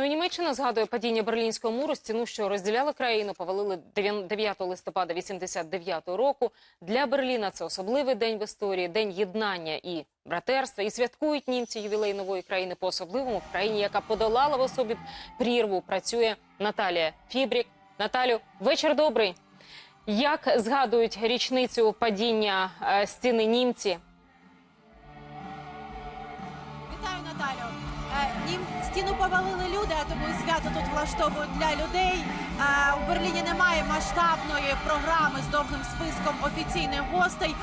Ну, і Німеччина згадує падіння Берлінського муру, стіну, що розділяла країну, повалили 9 листопада 89 року. Для Берліна це особливий день в історії, день єднання і братерства. І святкують німці ювілей нової країни по-особливому в країні, яка подолала в особі прірву. Працює Наталія Фібрік. Наталю, вечір добрий. Як згадують річницю падіння е, стіни німці? Стіну повалили люди, а тому і свято тут влаштовують для людей. Е, У Берліні немає масштабної програми з довгим списком офіційних гостей.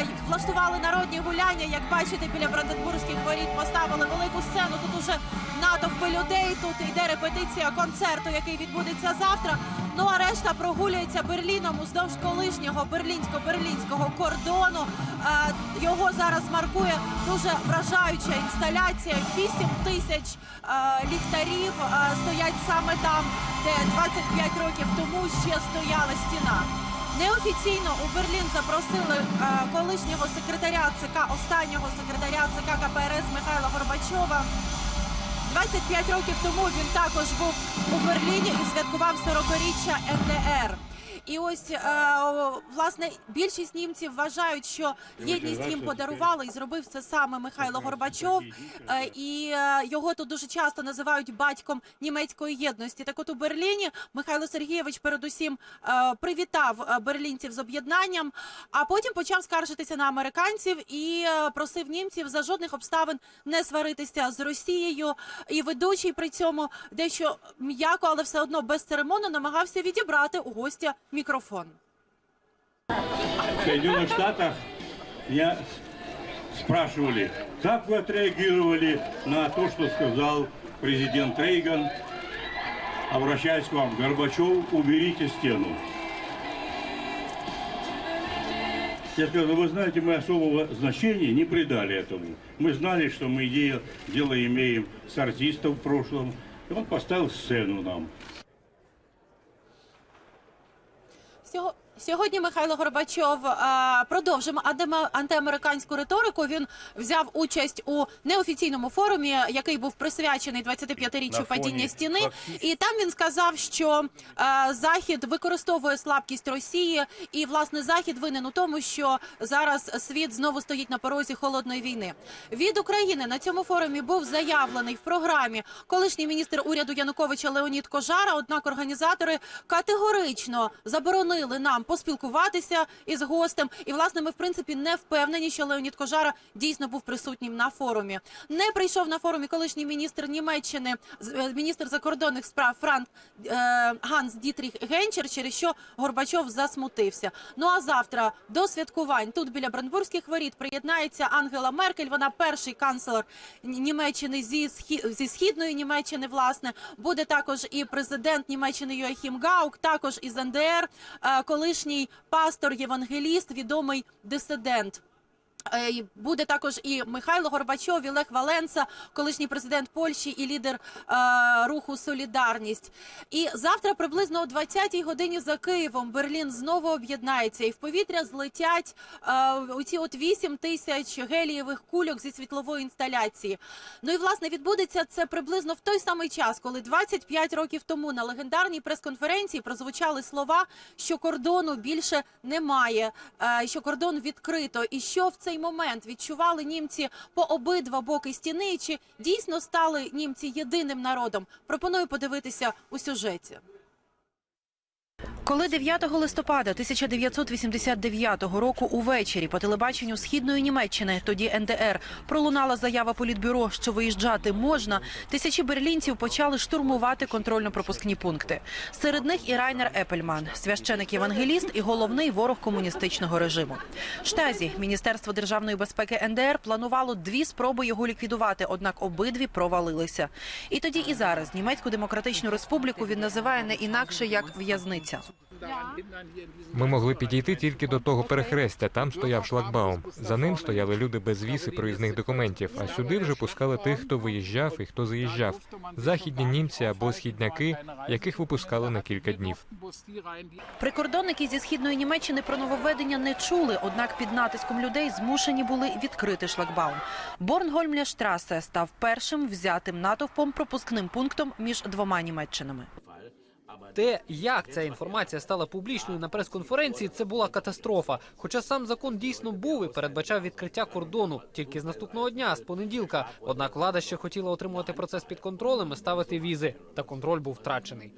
Е, Влаштували народні гуляння. Як бачите, біля Бранденбурзьких воріт поставили велику сцену. Тут уже натовпи людей. Тут йде репетиція концерту, який відбудеться завтра. Ну а решта прогулюється Берліном уздовж колишнього берлінсько-берлінського кордону. Е, Його зараз маркує дуже вражаюча інсталяція. 8 тисяч ліхтарів стоять саме там, де 25 років тому ще стояла стіна. Неофіційно у Берлін запросили е, колишнього секретаря ЦК, останнього секретаря ЦК КПРС Михайла Горбачова. 25 років тому він також був у Берліні і святкував 40-річчя НДР. І ось е, власне більшість німців вважають, що єдність їм подарували і зробив це саме Михайло Горбачов. Е, і е, його тут дуже часто називають батьком німецької єдності. Так, от у Берліні Михайло Сергійович передусім е, привітав е, берлінців з об'єднанням, а потім почав скаржитися на американців і е, просив німців за жодних обставин не сваритися з Росією. І ведучий при цьому дещо м'яко, але все одно безцеремонно намагався відібрати у гостя мікрофон. В Соединенных Штатах меня спрашивали, как вы отреагировали на то, что сказал президент Рейган, обращаясь к вам, Горбачев, уберите стену. Я сказал, «Ну, вы знаете, мы особого значения не придали этому. Мы знали, что мы де- дело имеем с артистом в прошлом. И он поставил сцену нам. よ。Сьогодні Михайло Горбачов е, продовжив антиамериканську риторику. Він взяв участь у неофіційному форумі, який був присвячений 25-річчю падіння стіни. І там він сказав, що е, Захід використовує слабкість Росії, і власне Захід винен у тому, що зараз світ знову стоїть на порозі холодної війни. Від України на цьому форумі був заявлений в програмі колишній міністр уряду Януковича Леонід Кожара. Однак організатори категорично заборонили нам поспілкуватися із гостем. І власне ми в принципі не впевнені, що Леонід Кожара дійсно був присутнім на форумі. Не прийшов на форумі колишній міністр Німеччини, е, міністр закордонних справ Франк е, Ганс Дітріх Генчер, через що Горбачов засмутився. Ну а завтра до святкувань тут біля Брандбурзьких воріт приєднається Ангела Меркель. Вона перший канцлер Німеччини зі схі- зі східної Німеччини. Власне буде також і президент Німеччини Йоахім Гаук, також із НДР, е, колишній пастор євангеліст, відомий дисидент. Е, Буде також і Михайло Горбачов, і Лех Валенса, колишній президент Польщі і лідер е, руху Солідарність. І завтра приблизно о 20-й годині за Києвом Берлін знову об'єднається, і в повітря злетять е, оці от 8 тисяч гелієвих кульок зі світлової інсталяції. Ну і власне відбудеться це приблизно в той самий час, коли 25 років тому на легендарній прес-конференції прозвучали слова, що кордону більше немає, е, що кордон відкрито, і що в цей момент відчували німці по обидва боки стіни, чи дійсно стали німці єдиним народом. Пропоную подивитися у сюжеті. Коли 9 листопада 1989 року увечері по телебаченню східної Німеччини, тоді НДР, пролунала заява політбюро, що виїжджати можна, тисячі берлінців почали штурмувати контрольно-пропускні пункти. Серед них і Райнер Епельман, священик-євангеліст і головний ворог комуністичного режиму. Штазі, Міністерство державної безпеки НДР, планувало дві спроби його ліквідувати, однак обидві провалилися. І тоді і зараз німецьку демократичну республіку він називає не інакше як в'язниця. Ми могли підійти тільки до того перехрестя. Там стояв шлагбаум. За ним стояли люди без віз і проїзних документів. А сюди вже пускали тих, хто виїжджав і хто заїжджав. Західні німці або східняки, яких випускали на кілька днів. Прикордонники зі східної Німеччини про нововведення не чули, однак під натиском людей змушені були відкрити шлагбаум. Борнгольмляштрасе став першим взятим натовпом пропускним пунктом між двома Німеччинами. Те, як ця інформація стала публічною на прес-конференції, це була катастрофа. Хоча сам закон дійсно був і передбачав відкриття кордону тільки з наступного дня, з понеділка. Однак влада ще хотіла отримувати процес під контролем і ставити візи. Та контроль був втрачений.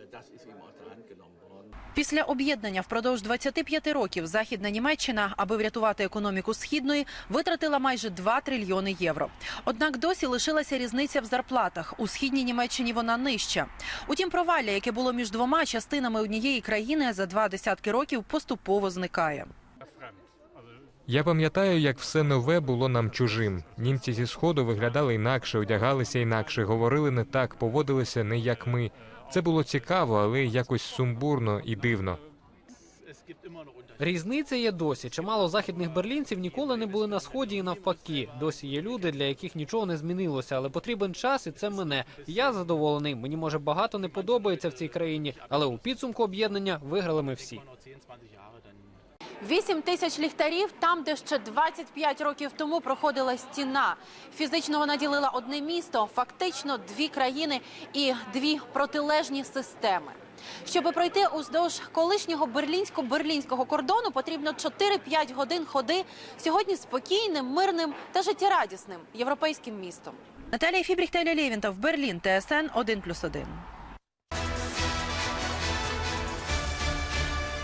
Після об'єднання впродовж 25 років Західна Німеччина, аби врятувати економіку східної, витратила майже 2 трильйони євро. Однак досі лишилася різниця в зарплатах. У східній Німеччині вона нижча. Утім, провалля, яке було між двома частинами однієї країни, за два десятки років поступово зникає. Я пам'ятаю, як все нове було нам чужим. Німці зі сходу виглядали інакше, одягалися інакше, говорили не так, поводилися не як ми. Це було цікаво, але якось сумбурно і дивно. Різниця є досі. Чимало західних берлінців ніколи не були на сході і навпаки. Досі є люди, для яких нічого не змінилося, але потрібен час, і це мене. Я задоволений. Мені може багато не подобається в цій країні, але у підсумку об'єднання виграли ми всі. 8 тисяч ліхтарів там, де ще 25 років тому проходила стіна. Фізично вона ділила одне місто, фактично дві країни і дві протилежні системи. Щоб пройти уздовж колишнього берлінсько-берлінського кордону, потрібно 4-5 годин ходи сьогодні спокійним, мирним та життєрадісним європейським містом. Наталія Фібріх та Ілля Лєвінта в Берлін, ТСН 1+,1.